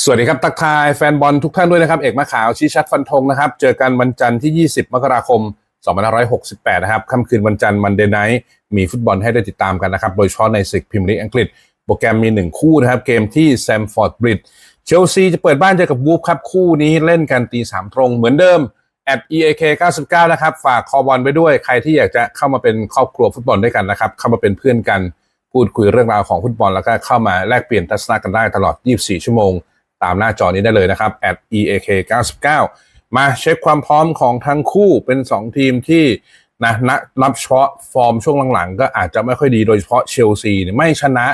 สวัสดีครับ ตักทายแฟนบอลทุกท่านด้วยนะครับ เอกมะขาวชี้ชัดฟันธงนะครับ เจอกันวันจันทร์ที่ 20 มกราคม 2568 นะครับค่ำคืนวันจันทร์มันเดย์ไนท์มีฟุตบอลให้ได้ติดตามกันนะครับ โดยเฉพาะในศึกพรีเมียร์ลีกอังกฤษ โปรแกรมมี 1 คู่นะครับ เกมที่แซมฟอร์ดบริดเชลซีจะเปิดบ้านเจอกับวูฟครับ คู่นี้เล่นกันตีสามตรงเหมือนเดิม at eak 99 นะครับ ฝากคอบอลไปด้วย ใครที่อยากจะเข้ามาเป็นครอบครัวฟุตบอลด้วยกันนะครับ เข้ามาเป็นเพื่อนกัน พูดคุยเรื่องราวของฟุตบอลแล้วก็เข้ามาแลกเปลี่ยนทัศนะกันได้ตลอด 24 ชั่วโมง ตามหน้าจอนี้ได้เลยนะครับ at eak 99มาเช็คความพร้อมของทั้งคู่เป็น 2 ทีมที่นะนับนับเฉพาะฟอร์มช่วงหลังๆ ก็อาจจะไม่ค่อยดีโดยเฉพาะเชลซีไม่ชนะ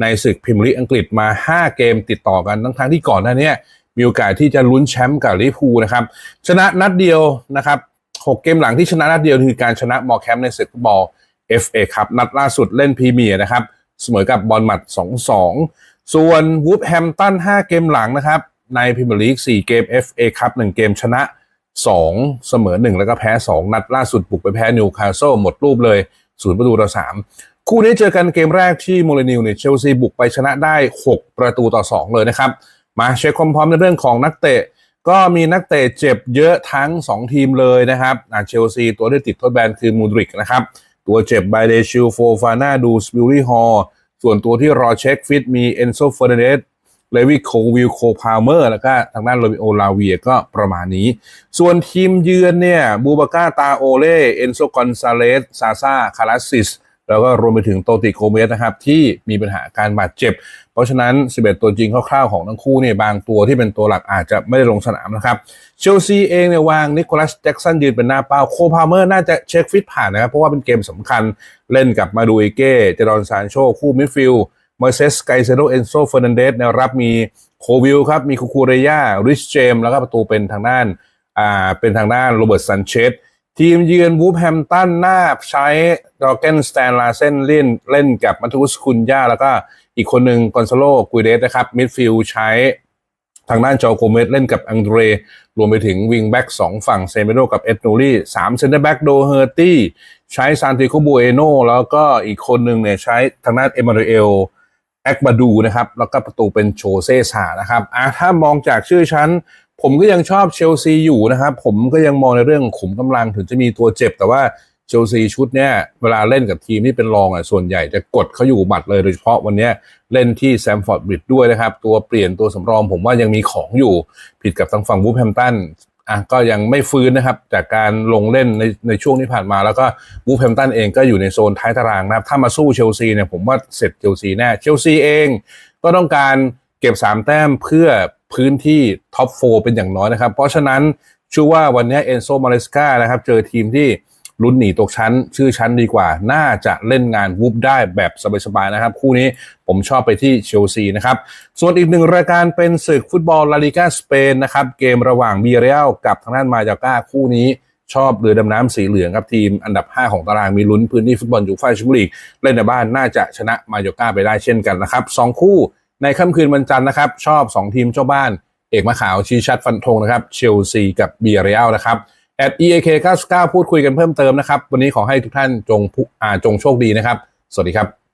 ในศึกพรีเมียร์ลีอังกฤษมา 5 เกมติดต่อกันทั้งทั้งๆที่ก่อนหน้านี้มีโอกาสที่จะลุ้นแชมป์กับลิเวอร์พูลนะครับ ชนะนัดเดียวนะครับ6เกมหลังที่ชนะนัดเดียวคือการชนะมอร์แคมป์ในศึกฟุตบอล FA ครับนัดล่าสุดเล่นพรีเมียร์นะครับ เสมอกับบอลหมัด 2-2 ส่วนวูฟแฮมตัน5 เกมหลังนะครับ ในพรีเมียร์ลีก4เกม FA ครับ1เกมชนะ 2 เสมอ 1 แล้วก็แพ้ 2 นัดล่าสุดบุกไปแพ้นิวคาสเซิลหมดรูปเลยศูนย์ประตูต่อ 3 คู่นี้เจอกันเกมแรกที่โมเรนิวเนี่ยเชลซีบุกไปชนะได้ 6 ประตูต่อ 2 เลยนะครับ มาเช็คความพร้อมในเรื่องของนักเตะ ก็มีนักเตะเจ็บเยอะทั้ง 2 ทีมเลยนะครับเชลซีตัวที่ติดโทษแบนคือมูดริกนะครับตัวเจ็บไบเดชิลโฟฟาน่าดูสปิลลี่ฮอล ส่วนตัวที่รอเช็คฟิตมีเอนโซเฟอร์เนเดสเลวิโควิลโคพาเมอร์แล้วก็ทางด้านโรบิโอลาเวียก็ประมาณนี้ ส่วนทีมเยือนเนี่ยบูบาก้าตาโอเล่เอนโซกอนซาเลสซาซาคาราซิส แล้วก็รวมไปถึงโตติโกเมสนะครับที่มีปัญหาการบาดเจ็บ เพราะฉะนั้น 11 ตัวจริงคร่าวๆของทั้งคู่เนี่ยบางตัวที่เป็นตัวหลักอาจจะไม่ได้ลงสนามนะครับเชลซีเองเนี่ยวางนิโคลัสแจ็กสันยืนเป็นหน้าเป้าโคพาเมอร์น่าจะเช็คฟิตผ่านนะครับ เพราะว่าเป็นเกมสำคัญเล่นกับมาดูอิเก้เจดอนซานโชคู่มิดฟิลด์เมอร์เซสไกเซโดเอนโซเฟอร์นันเดสแนวรับมีโควิลครับมีคูคูเรยาริชเจมแล้วก็ประตูเป็นทางด้านอ่าเป็นทางด้านโรเบิร์ตซันเชส ทีมเยือนวูฟแฮมตันหน้าใช้ดอร์เกนสแตนลาเซนเล่นเล่นกับมัตุสคุนย่าแล้วก็อีกคนหนึ่งกอนซาโลกุยเดสนะครับมิดฟิลด์ใช้ทางด้านจอโกเมสเล่นกับอังเดร รวมไปถึงวิงแบ็กสองฝั่งเซเมโดกับเอ็ดนูรี่สามเซนเตอร์แบ็กโดเฮอร์ตี้ใช้ซานติโกบูเอโนแล้วก็อีกคนหนึ่งเนี่ยใช้ทางด้านเอมานูเอลแอคบาดูนะครับ แล้วก็ประตูเป็นโชเซซานะครับอะถ้ามองจากชื่อชั้น ผมก็ยังชอบเชลซีอยู่นะครับ ผมก็ยังมองในเรื่องขุมกำลังถึงจะมีตัวเจ็บ แต่ว่าเชลซีชุดเนี้ยเวลาเล่นกับทีมที่เป็นรองอะส่วนใหญ่จะกดเขาอยู่บัตรเลยโดยเฉพาะวันนี้เล่นที่แซมฟอร์ดบริดด้วยนะครับ ตัวเปลี่ยนตัวสำรองผมว่ายังมีของอยู่ผิดกับทางฝั่งวูฟแฮมตันอะก็ยังไม่ฟื้นนะครับ จากการลงเล่นในในช่วงที่ผ่านมา แล้วก็วูฟแฮมตันเองก็อยู่ในโซนท้ายตารางนะครับ ถ้ามาสู้เชลซีเนี่ยผมว่าเสร็จเชลซีแน่เชลซีเองก็ต้องการเก็บ3แต้มเพื่อ พื้นที่ท็อปโฟเป็นอย่างน้อยนะครับ เพราะฉะนั้นชื่อว่าวันนี้เอนโซมาเลสกานะครับ เจอทีมที่ลุ้นหนีตกชั้น ชื่อชั้นดีกว่า น่าจะเล่นงานวูบได้แบบสบายๆนะครับ คู่นี้ผมชอบไปที่เชลซีนะครับ ส่วนอีกหนึ่งรายการเป็นศึกฟุตบอลลาลิกาสเปนนะครับ เกมระหว่างบีเรียลกับทางด้านมาจาก้าคู่นี้ชอบเรือดำน้ำสีเหลืองครับทีมอันดับ 5 ของตารางมีลุ้นพื้นที่ฟุตบอลยูฟ่าแชมเปี้ยนลีกเล่นในบ้านน่าจะชนะมาโยก้าไปได้เช่นกันนะครับสองคู่ ในค่ำคืนวันจันทร์นะครับ ชอบ 2 ทีมเจ้าบ้าน เอกมะขาวชี้ชัดฟันธงนะครับเชลซีกับเบียร์เรียลนะครับแอด eak 99พูดคุยกันเพิ่มเติมนะครับ วันนี้ขอให้ทุกท่านจงผู้อ่าจงโชคดีนะครับ สวัสดีครับ